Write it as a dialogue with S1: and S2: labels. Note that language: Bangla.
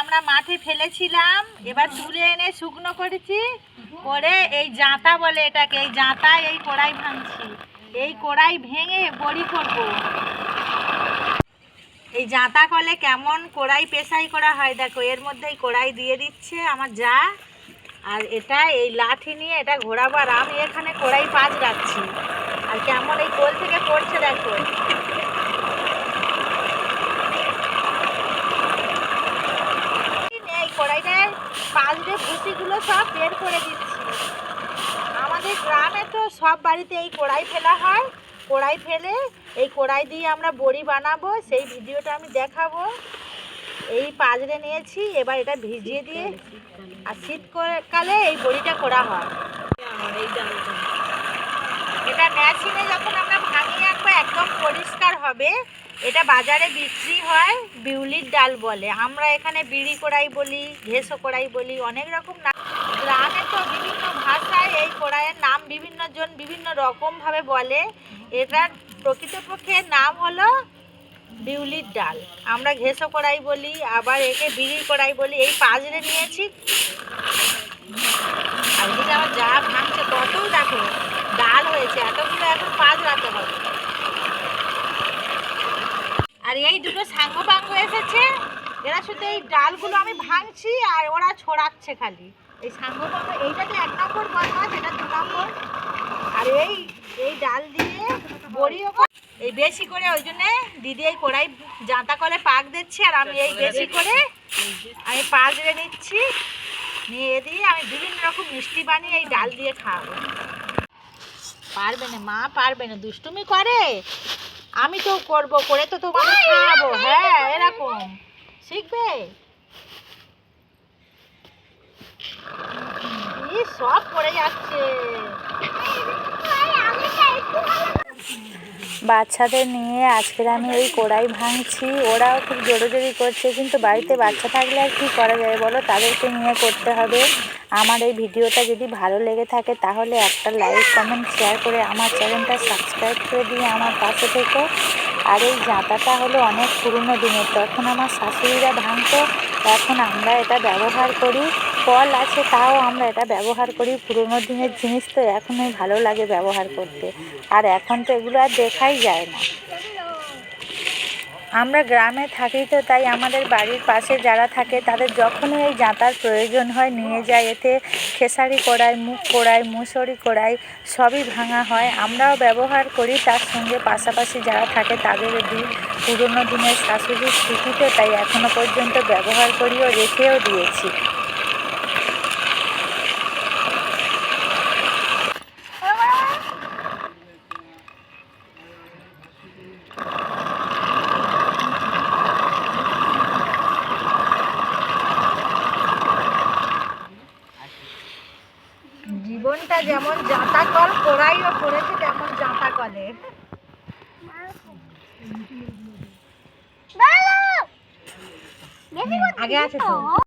S1: আমরা মাঠে ফেলেছিলাম। এবার তুলে এনে শুকনো করেছি। করে এই জাঁতা বলে এটাকে, এই জাঁতা এই কড়াই ভাঙছি। এই কড়াই ভেঙে বড়ি করব। এই জাঁতা কলে কেমন কড়াই পেশাই করা হয় দেখো, এর মধ্যে এই কড়াই দিয়ে দিচ্ছে আমার যা। আর এটা এই লাঠি নিয়ে এটা ঘোরাবার আমি এখানে কড়াই পাঁচ রাখছি। আর কেমন এই কোল থেকে পড়ছে দেখো এই কড়াইটার পাঁচড়ে ভুসিগুলো সব বের করে দিচ্ছি। আমাদের গ্রামে তো সব বাড়িতে এই কড়াই ফেলা হয়। কড়াই ফেলে এই কড়াই দিয়ে আমরা বড়ি বানাবো, সেই ভিডিওটা আমি দেখাবো। এই পাঁচড়ে নিয়েছি, এবার এটা ভিজিয়ে দিয়ে আর শীতকালে এই বড়িটা করা হয়। এটা মেশিনে যখন আমরা ভাঙিয়ে আনব একদম পরিষ্কার হবে। এটা বাজারে বিক্রি হয় বিউলির ডাল বলে। আমরা এখানে বিড়ি কড়াই বলি ঘেঁষো কড়াই বলি, অনেক রকম নাম গ্রামে তো বিভিন্ন ভাষায় এই কড়াইয়ের নাম বিভিন্ন জন বিভিন্ন রকমভাবে বলে। এটার প্রকৃতপক্ষে নাম হলো বিউলির ডাল। আমরা ঘেঁষো কড়াই বলি, আবার একে বিড়ির কড়াই বলি। এই পাঁচড়ে নিয়েছি। আর আমার যা ভাঙছে, কত দেখো, ডাল হয়েছে, এতগুলো এখন পাঁচ রাখতে হবে। আর এই দুটো সাঙ্গ পাঙ্গ এসেছে। এরা শুধু এই ডালগুলো আমি ভাঙছি আর ওরা ছড়াচ্ছে খালি। এই সাঙ্গ পাঙ্গ এইটা তো এক নম্বর বদমাস এটা দু নম্বর। আর এই এই ডাল দিয়ে বড়িও এই বেশি করে, ওই জন্যে দিদি এই কড়াই জাঁতা কলে পাক দিচ্ছে, আর আমি এই বেশি করে আমি দিয়ে নিচ্ছি। নিয়ে দিয়ে আমি বিভিন্ন রকম মিষ্টি বানিয়ে এই ডাল দিয়ে খাওয়াবো পারবে না মা, পারবে না, দুষ্টুমি করে। আমি তো করব করে তো তোমাকে খাওয়াবো। হ্যাঁ এরকম। শিখবে? সব করে যাচ্ছে।
S2: বাচ্চাদের নিয়ে আজকের আমি এই কোড়াই ভাঙছি। ওরাও খুব জোরোজোরি করছে, কিন্তু বাড়িতে বাচ্চা থাকলে আর কী করা যায় বলো? তাদেরকে নিয়ে করতে হবে। আমার এই ভিডিওটা যদি ভালো লেগে থাকে, তাহলে একটা লাইক কমেন্ট শেয়ার করে আমার চ্যানেলটা সাবস্ক্রাইব করে দিয়ে আমার পাশে থেকো। আর এই জাঁতাটা হলো অনেক পুরনো দিনের। তখন আমার শাশুড়িরা ভাঙতো, এখন আমরা এটা ব্যবহার করি। কল আছে, তাও আমরা এটা ব্যবহার করি। পুরনো দিনের জিনিস তো এখনই ভালো লাগে ব্যবহার করতে। আর এখন তো এগুলো আর দেখাই যায় না। আমরা গ্রামে থাকি তো তাই আমাদের বাড়ির পাশে যারা থাকে তাদের যখনই এই জাঁতার প্রয়োজন হয় নিয়ে যায়। এতে খেসারি কড়াই মুখ কড়াই, মুসরি কড়াই সবই ভাঙা হয়। আমরাও ব্যবহার করি তার সঙ্গে। পাশাপাশি যারা থাকে তাদের দিই পুরনো দিনের শাশুড়ির স্মৃতিতে তাই এখনও পর্যন্ত ব্যবহার করিও রেখেও দিয়েছি।
S1: জীবনটা যেমন যাতাকল কল কড়াইও পড়েছে তেমন জাঁতা কলে আগে আছে তো?